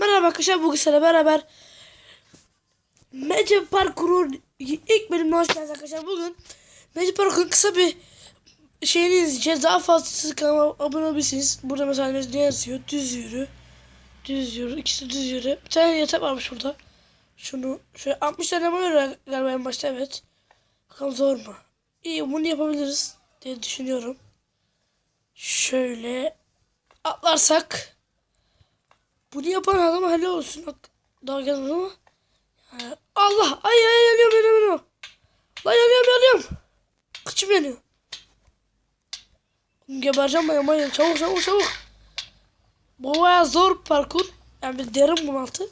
Merhaba arkadaşlar bugün sizlerle beraber Magic Parkour'un ilk bölümüne hoş geldiniz arkadaşlar. Bugün Magic Parkour'un kısa bir şeyini izleyeceğiz. Daha fazlası kanalıma abone olabilirsiniz. Burada mesela ne yazıyor? Düz yürü. Düz yürü. İkisi düz yürü. Bir tane yatak varmış burada. Şunu şöyle 60 tane var galiba en başta evet. Bakalım zor mu? İyi bunu yapabiliriz diye düşünüyorum. Şöyle atlarsak bunu yapan adam helal olsun. Daha gelmedi ama. Allah! Ay ay yanıyorum yanıyorum yanıyorum. Lan yanıyorum yanıyorum. Kıçım yanıyor. Gebereceğim ben yaman Çabuk çabuk çabuk. Bu baya zor parkur. Yani bir derin bunaltı.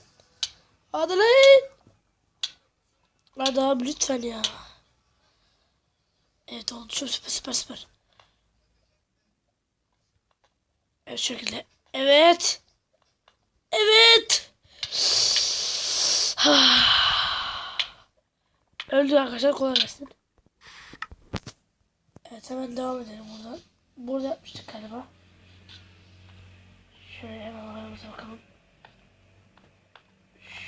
Hadi lan. Hadi abi lütfen ya. Evet oldu. Çok süper süper süper. Evet şekilde. Evet. Evet. Öldü arkadaşlar kolay gelsin. Evet hemen devam edelim buradan. Burada yapmıştık galiba. Şöyle hemen aramıza bakalım.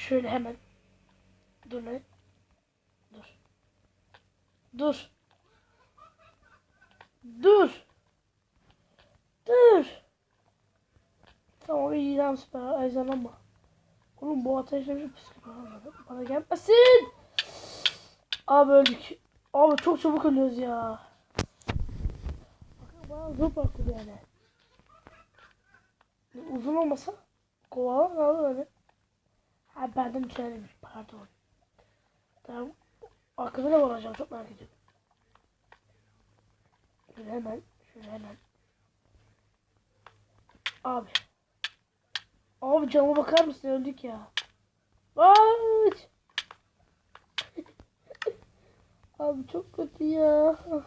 Şöyle hemen. Dur lan. Dur. Dur. Dur. Dur. Tamam iyi tamam süper ayzalanma. Oğlum bu ateşle bir psikolojik bana gelmesin. Abi öldük. Abi çok çabuk ölüyoruz ya. Bakın bana zor parkur yani. Uzun olmasa kovalar kaldı öyle. Ha benden söylemiş pardon. Tamam. Arkada ne var acaba çok merak ediyorum. Şöyle hemen şöyle hemen. Abi. Abi cama bakar mısın öldük ya. Aç. Abi çok kötü ya.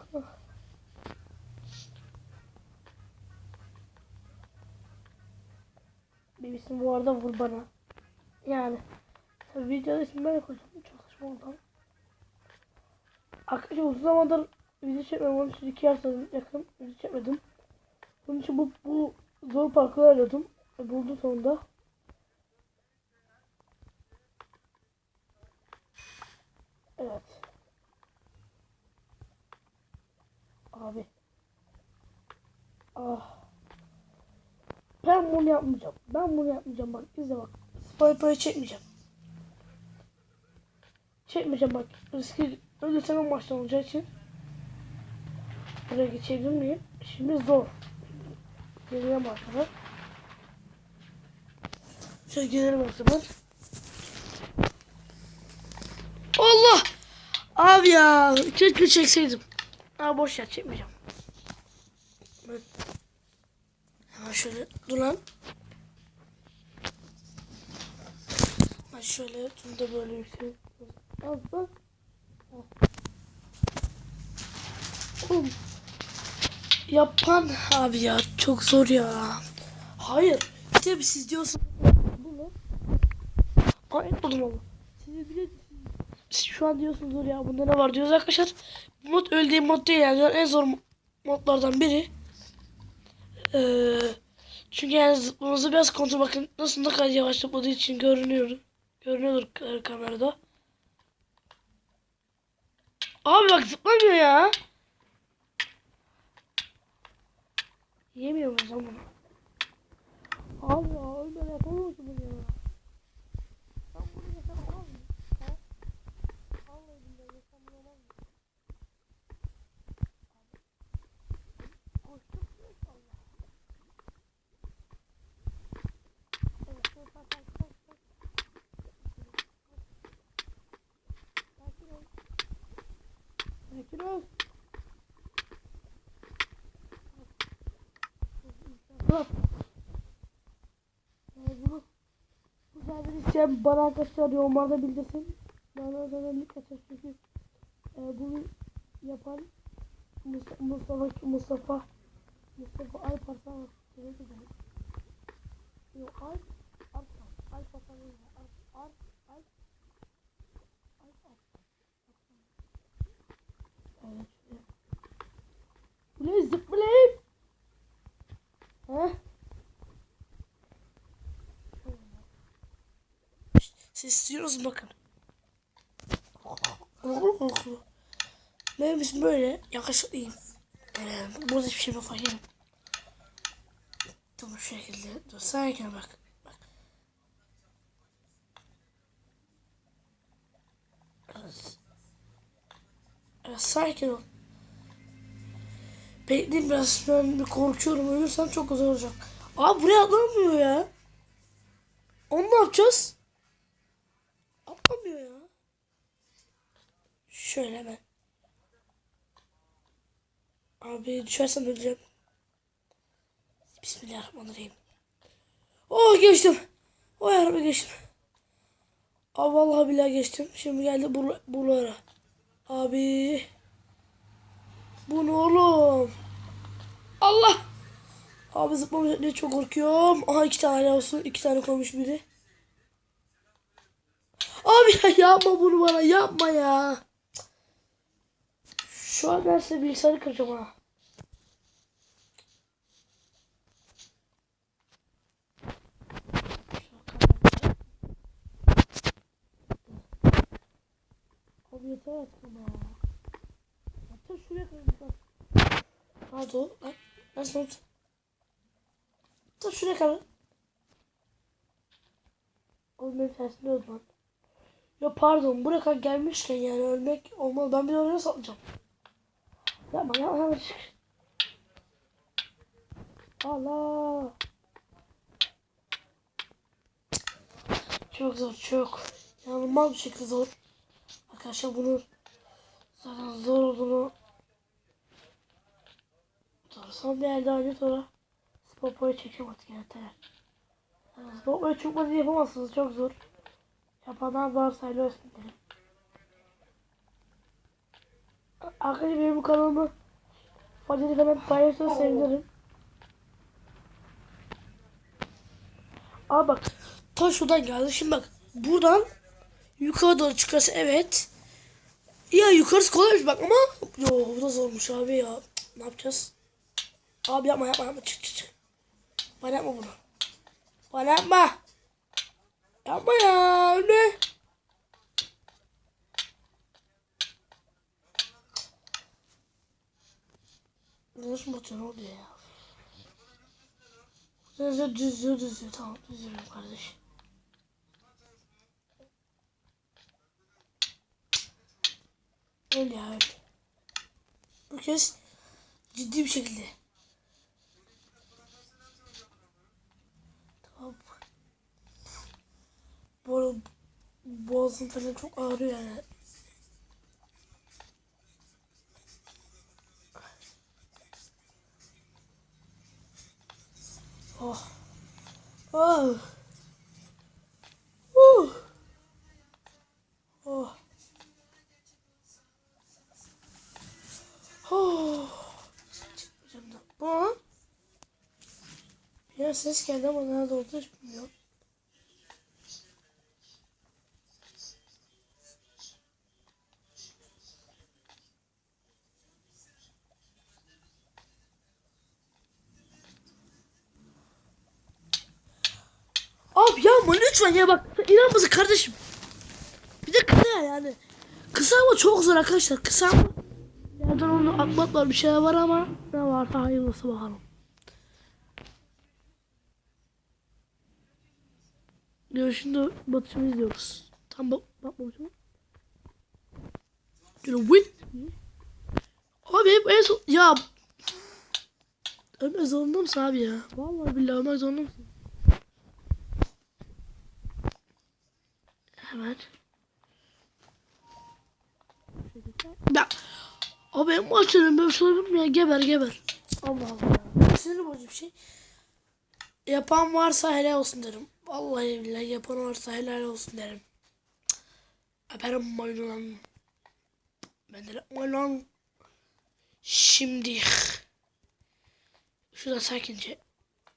Bebesin bu arada vur bana. Yani. Videoda isim ben koydum. Çok saçma oldu. Arkadaşlar uzun zamandır video çekmedim. Onun için iki hafta yakın video çekmedim. Bunun için bu, bu zor parkur arıyordum. Buldum sonunda. Evet. Abi. Ah. Ben bunu yapmayacağım. Ben bunu yapmayacağım bak izle bak. Spyper'ı çekmeyeceğim. Çekmeyeceğim bak. Riski ölürsem en baştan olacağı için. Buraya geçebilir miyim? Şimdi zor. Geriye başladı. Şöyle gelelim o zaman. Allah! Abi ya keşke çekseydim. Aa boş ya çekmeyeceğim. Ben hemen şöyle dur lan. Ben şöyle bunu da böyle yükseleyim. Az bak. Oğlum. Yapan abi ya çok zor ya. Hayır. Tabii siz diyorsunuz. Ayıp oldum ama. Siz biliyorsunuz. Siz şu an diyorsunuz ya bunda ne var diyoruz arkadaşlar. Bu mod öldüğüm mod değil yani en zor modlardan biri. Ee, çünkü yani zıplamanızı biraz kontrol bakın nasıl ne kadar yavaş zıpladığı için görünüyor. Görünüyordur kamerada. Abi bak zıplamıyor ya. Yemiyorum o zaman. Abi ya ölmeden yapamıyorsun bunu ya. Ben bunu yesem olmaz mı? Ha? Vallahi billahi yesem bunu olmaz mı? Koştum Allah. Evet, dur, bak, bak, bak, bak. Sakin ol. Sakin ol. Hop. Yani bunu bu servis isteyen bana arkadaşlar yorumlarda bildirsin. Bana zaten link açar çünkü e, bunu yapan Mustafa Mustafa Mustafa Alparslan var. Ne demek? Yok Alp Arslan Alparslan değil. Alp Alp Alp Alp. Evet. Bu ne zıplayayım? Heh. Siz istiyorsunuz bakın. İçin böyle yakışıklıyım. Ee, burada hiçbir şey yok fakirim. Dur bu şekilde. Dur sakin bak. bak. Evet. Evet sakin ol. Bekleyin biraz ben bir korkuyorum. Ölürsem çok güzel olacak. Abi buraya atlamıyor ya. Onu ne yapacağız? Atlamıyor ya. Şöyle hemen. Abi düşersem öleceğim. Bismillahirrahmanirrahim. Oh geçtim. O yarabbi geçtim. Abi vallahi billahi geçtim. Şimdi geldi bur buralara. Abi. Bu ne oğlum? Allah. Abi zıplamayacak diye çok korkuyorum. Aha iki tane olsun. iki tane koymuş biri. Abi ya yapma bunu bana yapma ya. Şu an ben size bilgisayarı kıracağım ha. Abi yeter artık ama. Şuraya koyayım bak. O? Lan, Nasıl oldu? Hatta şuraya koyayım. Oğlum benim tersine öldü lan. Ya pardon buraya kadar gelmişken yani ölmek olmalı. Ben bir oraya satacağım. Yapma yapma yapma. Allah. Çok zor çok. İnanılmaz bir şekilde zor. Arkadaşlar bunun zaten zor olduğunu Sorsam bir elde önce sonra Spopo'yu çekeceğim artık yeter. Yani Spopo'yu çıkmadı yapamazsınız çok zor. Yapanlar varsa helal olsun derim. Arkadaşlar benim kanalımı Fadil'i falan paylaşırsanız sevinirim. Aa bak ta şuradan geldi. Şimdi bak buradan yukarı doğru çıkarsa evet. Ya yukarısı kolaymış bak ama yo bu da zormuş abi ya. Ne yapacağız? Abi yapma yapma yapma çık çık çık. Bana yapma bunu. Bana yapma. Yapma ya ne? Nasıl ne oluyor ya? Düzüyor düzüyor düzüyor tamam düzüyorum kardeş. Öyle ya öyle. Bu kez ciddi bir şekilde. Tamam. Bu arada boğazım falan çok ağrıyor yani. Oh. Oh. Uh. Oh. Oh. Bu. Bir ses geldi ama nerede olduğunu bilmiyorum. Abi yapma lütfen ya bak. İnan mısın kardeşim? Bir de kısa yani. Kısa ama çok zor arkadaşlar. Kısa ama. Yerden onu atmak var bir şeyler var ama. Ne var hayırlısı bakalım. Görüşünde batışımı izliyoruz. Tam bak bakmamışım. Know win. Abi hep en son... Ya... Ölmek zorunda mısın abi ya? Vallahi billahi ölmek zorunda mısın? Hemen. Ya. Abi en başlarım böyle mi ya? Geber geber. Allah Allah. Sinir bozucu bir şey. Yapan varsa helal olsun derim. Vallahi billahi yapan varsa helal olsun derim. Ben maylan. Ben de maylan. Şimdi. Şurada sakince.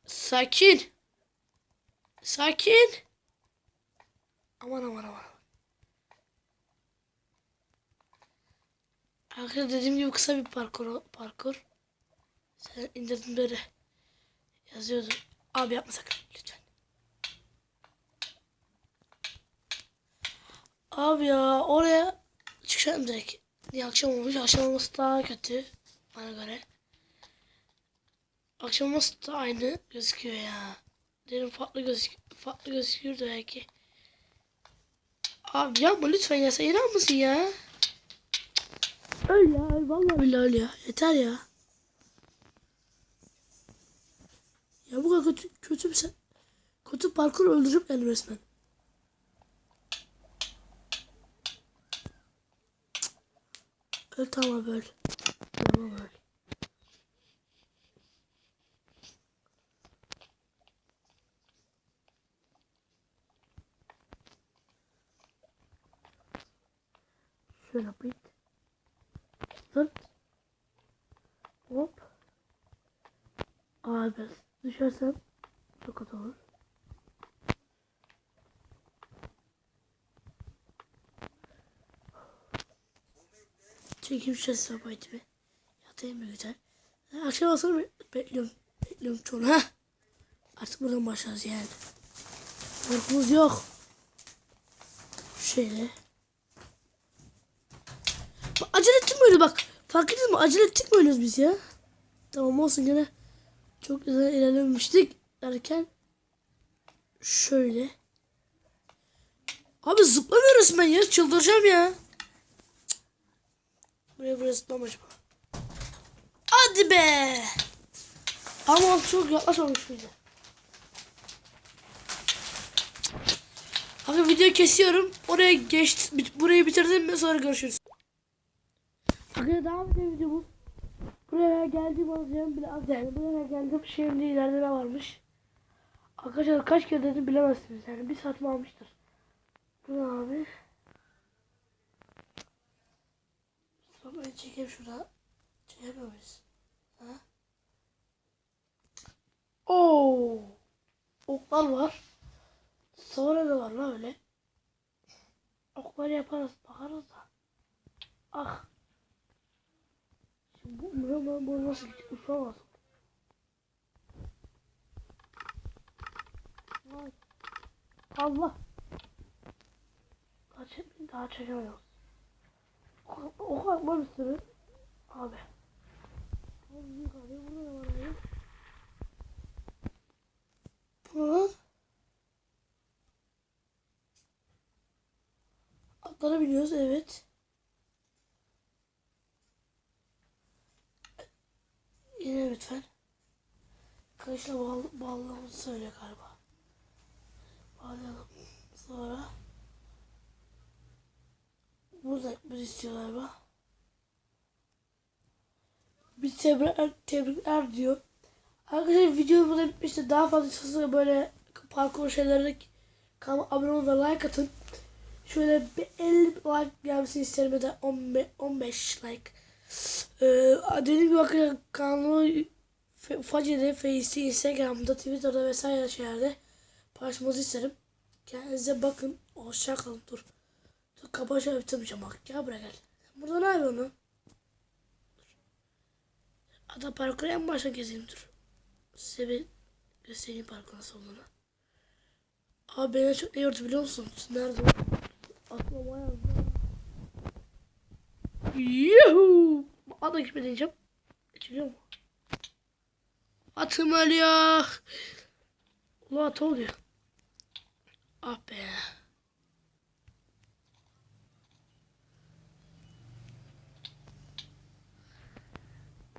Sakin. Sakin. Aman aman aman. Arkadaşlar dediğim gibi kısa bir parkur parkur. Sen indirdin böyle. Yazıyordu. Abi yapma sakın lütfen. Abi ya oraya çıkacağım direkt. Niye akşam olmuş? Akşam olması daha kötü. Bana göre. Akşam olması da aynı gözüküyor ya. Derim farklı gözük farklı gözüküyor da belki. Abi yapma lütfen ya sen inan mısın ya? Öl ya öl vallahi billahi öl ya. Yeter ya. Ya bu kadar kötü, kötü bir sen. Kötü parkur öldürüp geldi resmen. Öl tamam öl. Tamam öl. Yapayım. Zırt. Hop. Abi düşersem kötü olur. Çekeyim şu sepetimi. Yatayım mı güzel. Akşam olsun be- bekliyorum. Bekliyorum çoğunu. Ha. Artık buradan başlarız yani. Korkumuz yok. Şöyle. Bak, bak. Fark ettiniz mi? Acele oynuyoruz biz ya? Tamam olsun gene. Çok güzel ilerlemiştik derken. Şöyle. Abi zıplamıyor resmen ya. Çıldıracağım ya. Buraya buraya zıplama acaba. Hadi be. Ama çok yaklaşmamış mıydı? Abi video kesiyorum. Oraya geç, burayı bitirdim mi sonra görüşürüz. Arkadaşlar devam edelim videomuz. Buraya geldim alacağım bile az yani. Buraya geldim şimdi ileride ne varmış. Arkadaşlar kaç kere dedim bilemezsiniz yani. Bir saat mi almıştır. Bu ne abi? Sonra çekeyim şurada. Çekemiyor muyuz? Ha? Oo. Oklar var. Sonra ne var lan öyle? Okları yaparız bakarız da. Ah. Bu bu, bu, bu nasıl? Uçamaz. Allah. Çek, daha çekemiyoruz. O, o kadar var üstüne. Abi. Abi yukarıya burada da var abi. Atlara biniyoruz evet. Yine lütfen. Kılıçla bağlı, bağlamamızı söyle galiba. Bağlayalım. Sonra burada bir istiyor galiba. Bir tebrikler, tebrikler diyor. Arkadaşlar video burada bitmişti. Daha fazlası böyle parkur şeylerine kanalıma abone olun ve like atın. Şöyle bir 50 like gelmesini isterim ya da 15, 15 like. Ee, dediğim gibi arkadaşlar kanalı Face'de, Face'de, Instagram'da, Twitter'da vesaire şeylerde paylaşmanızı isterim. Kendinize bakın. Hoşça kalın. Dur. Dur kapağı şöyle bitirmeyeceğim bak. Gel buraya gel. Burada ne yapıyorsun lan? Ada parkuru en başa gezeyim dur. Size bir göstereyim parkur nasıl olduğunu. Abi beni çok ne yordu biliyor musun? Nerede? Aklıma yazdı. Yuhuu. Ada gibi diyeceğim. Geçiliyor mu? Atım ölüyor. Ulan at oluyor. Ah be.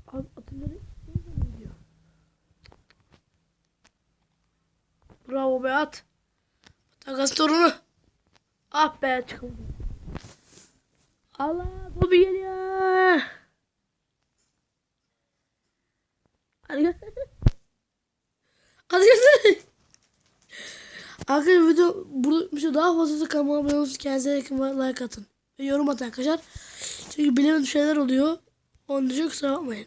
Abi atım nereye nereye gidiyor? Bravo be at. Takas torunu. Ah be çıkıldı. Allah bu bir geliyor. Hadi gel. Arkadaşlar video burada bir şey daha fazlası kanalıma abone olun. Kendinize yakın like atın. Ve yorum atın arkadaşlar. Çünkü bilemedim şeyler oluyor. Onun için kusura bakmayın.